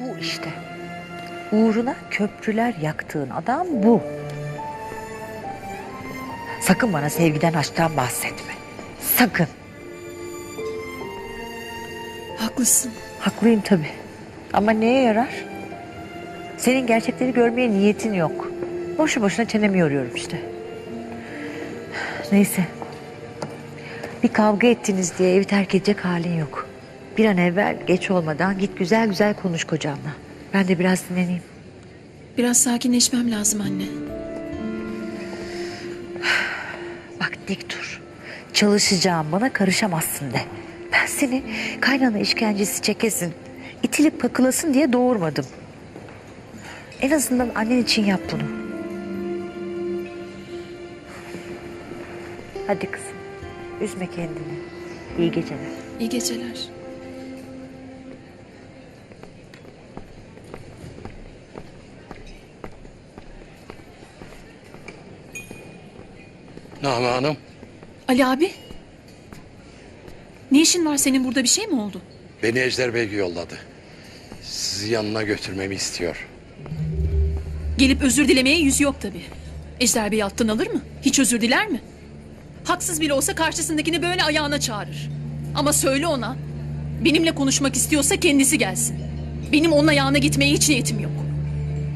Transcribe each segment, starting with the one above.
Bu işte. Uğruna köprüler yaktığın adam bu. Sakın bana sevgiden aşktan bahsetme. Sakın. Haklısın. Haklıyım tabii. Ama neye yarar? Senin gerçekleri görmeye niyetin yok. Boşu boşuna çenemi yoruyorum işte. Neyse. Bir kavga ettiniz diye evi terk edecek halin yok. Bir an evvel geç olmadan git güzel güzel konuş kocanla. Ben de biraz dinleneyim. Biraz sakinleşmem lazım anne. Bak dik dur. Çalışacağım bana karışamazsın de. Ben seni kaynana işkencesi çekesin, itilip kakılasın diye doğurmadım. En azından annen için yap bunu. Hadi kızım. Üzme kendini. İyi geceler. İyi geceler. Name Hanım, Ali abi. Ne işin var senin burada bir şey mi oldu? beni Ejder Bey yolladı. Sizi yanına götürmemi istiyor. Gelip özür dilemeye yüz yok tabii. Ejder Bey alttan alır mı? Hiç özür diler mi? Haksız bile olsa karşısındakini böyle ayağına çağırır. Ama söyle ona. Benimle konuşmak istiyorsa kendisi gelsin. Benim onun ayağına gitmeye hiç niyetim yok.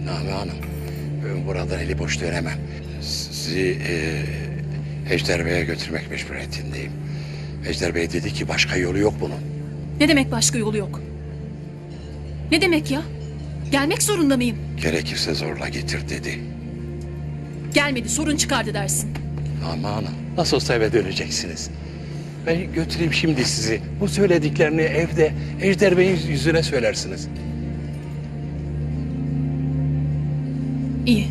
Name Hanım, ben buradan eli boş dönemem. Sizi e, Ejder Bey'e götürmek mecburiyetindeyim. Ejder Bey dedi ki başka yolu yok bunun. Ne demek başka yolu yok? Ne demek ya? Gelmek zorunda mıyım? Gerekirse zorla getir dedi. Gelmedi sorun çıkardı dersin. Hanım, nasıl olsa eve döneceksiniz. Ben götüreyim şimdi sizi. Bu söylediklerini evde Ejder Bey'in yüzüne söylersiniz. İyi.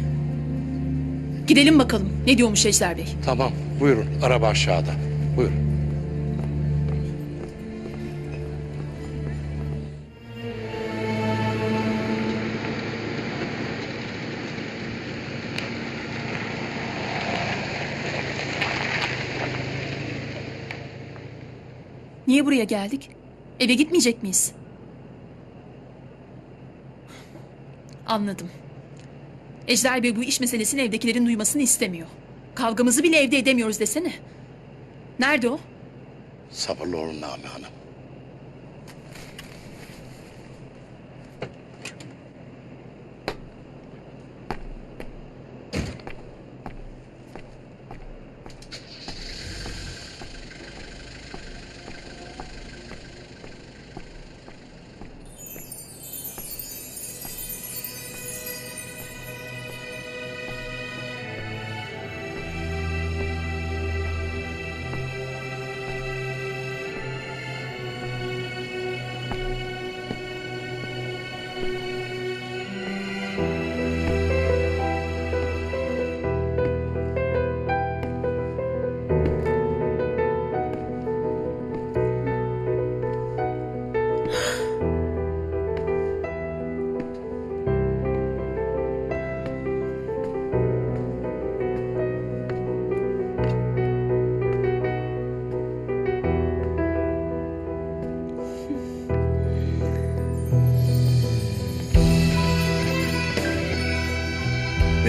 Gidelim bakalım. Ne diyormuş Ejder Bey? Tamam, buyurun. Araba aşağıda. Buyurun. Niye buraya geldik? Eve gitmeyecek miyiz? Anladım. Ejder Bey bu iş meselesini evdekilerin duymasını istemiyor. Kavgamızı bile evde edemiyoruz desene. Nerede o? Sabırlı olun Name Hanım.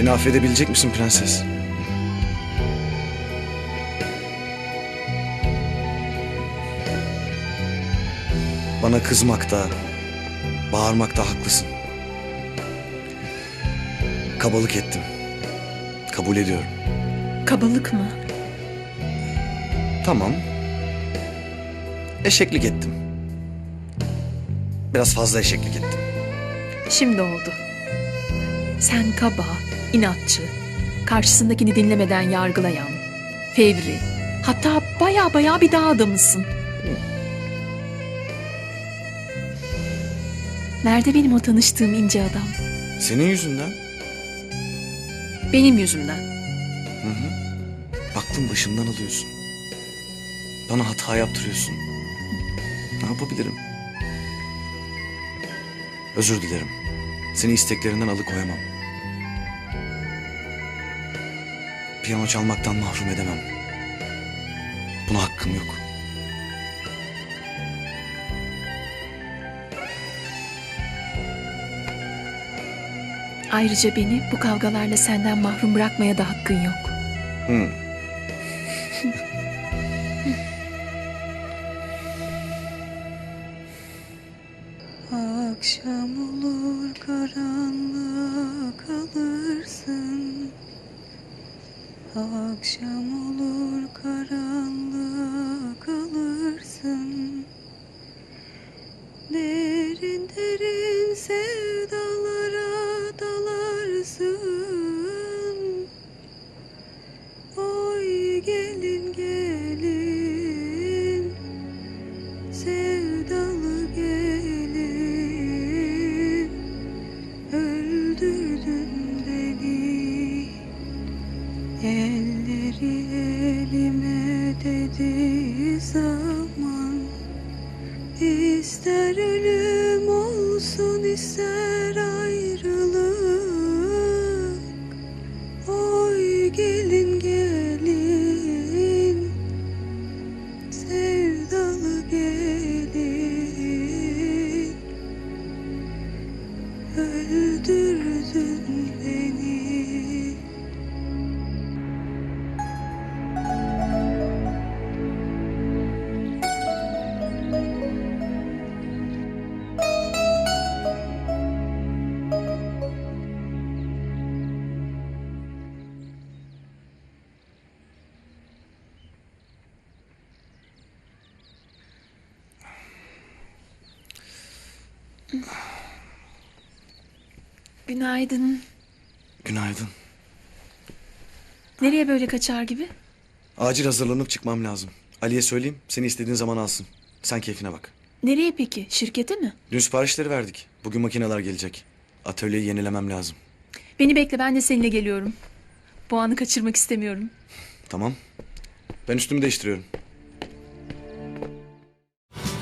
Beni affedebilecek misin prenses? Bana kızmakta, bağırmakta haklısın. Kabalık ettim. Kabul ediyorum. Kabalık mı? Tamam. Eşeklik ettim. Biraz fazla eşeklik ettim. Şimdi oldu. Sen kaba, inatçı, karşısındakini dinlemeden yargılayan, fevri, hatta baya baya bir dağ adamısın. Nerede benim o tanıştığım ince adam? Senin yüzünden Benim yüzümden. aklın başından alıyorsun. Bana hata yaptırıyorsun. Ne yapabilirim? Özür dilerim. Seni isteklerinden alıkoyamam. Piyano çalmaktan mahrum edemem. Buna hakkım yok. Ayrıca beni bu kavgalarla senden mahrum bırakmaya da hakkın yok. Hı. Akşam olur karanlığa kalırsın Akşam olur karanlığa zaman İster ölüm olsun ister Günaydın. Günaydın. Nereye böyle kaçar gibi? Acil hazırlanıp çıkmam lazım. Ali'ye söyleyeyim seni istediğin zaman alsın. Sen keyfine bak. Nereye peki? Şirkete mi? Dün siparişleri verdik. Bugün makineler gelecek. Atölyeyi yenilemem lazım. Beni bekle ben de seninle geliyorum. Bu anı kaçırmak istemiyorum. Tamam. Ben üstümü değiştiriyorum.